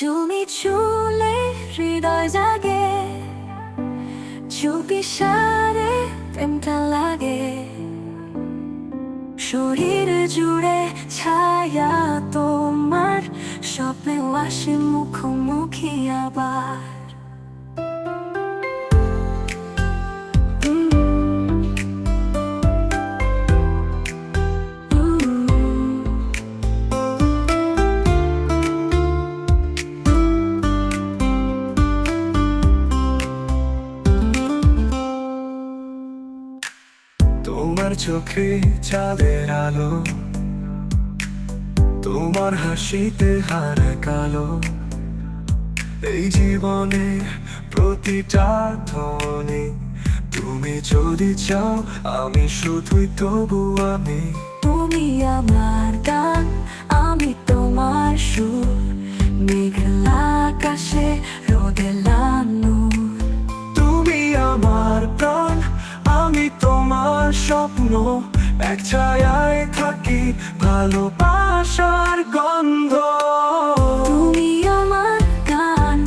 তুমি চুলে হৃদয় জাগে চুপি সারে প্রেমটা লাগে। শরীর জুড়ে ছায়া তোমার স্বপ্নে আসে মুখোমুখি আবার। তোমার চোখে চাঁদের আলো, তোমার হাসিতে হার কালো। এই জীবনে প্রতিটা ধ্বনি তুমি যদি চাও আমি শুধুই তবু আমি। তুমি আমার গান, আমি তোমার সুর, মেঘলা আকাশে স্বপ্ন এক ছায়ায় থাকি ভালোবাসার গন্ধ। তুমি আমার গান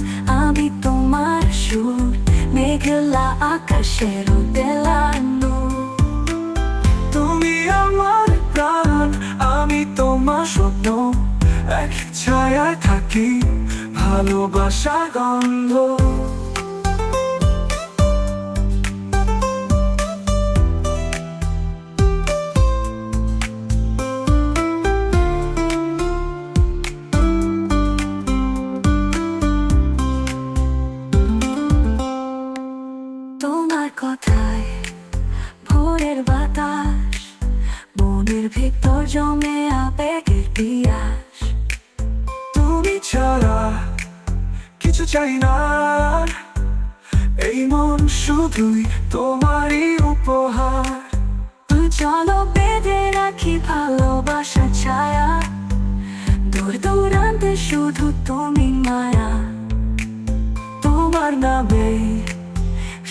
আমি তোমার সুর মেঘলা আকাশে রোদে লানু তুমি আমার প্রাণ আমি তোমার স্বপ্ন এক ছায়ায় থাকি ভালোবাসার গন্ধ। ভিতর জমে আবেগের পিয়াস। তুমি ছাড়া কিছু চাই না। এই মন শুধুই তোমারই উপহার। তুই চলো বেঁধে রাখি ভালোবাসা ছায়া। দূর দূরান্তে শুধু তুমি মায়া। তোমার নামে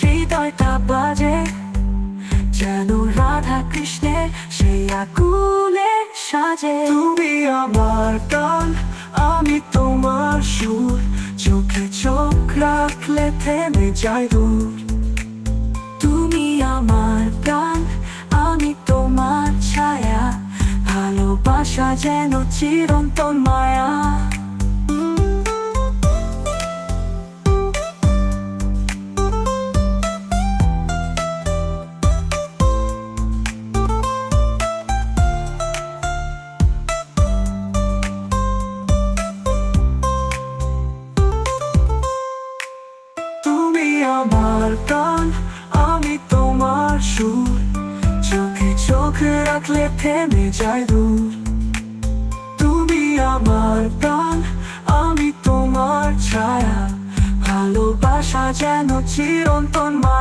হৃদয়টা বাজে। যেন রাধা কৃষ্ণের সেই আকুলে সাজে। তুমি আমার গান আমি তোমার সুর। চোখে চোখ রাখলে থেমে যাই দূর। তুমি আমার গান আমি তোমার ছায়া। ভালোবাসা যেন চিরন্তন মায়া। আমার প্রাণ, আমি তোমার সুর। চোখে চোখ রাখলে থেমে যায় দূর। তুমি আমার প্রাণ, আমি তোমার ছায়া। ভালোবাসা যেন চিরন্তন মা